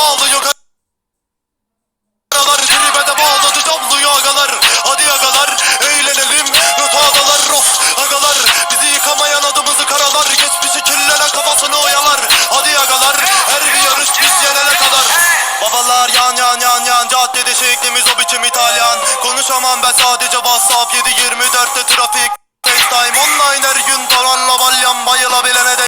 ağlıyor Agalar tribede bağladı damlıyor agalar Hadi agalar eğlenelim. Öt agalar Of agalar. Bizi yıkamayan adımızı karalar. Geçmişi kirlenen kafasını oyalar. Hadi agalar her bir yarış biz yenene kadar. Babalar yan yan yan yan. Caddede şeklimiz o biçim İtalyan. Konuşamam ben sadece Whatsapp. 7.24'te trafik.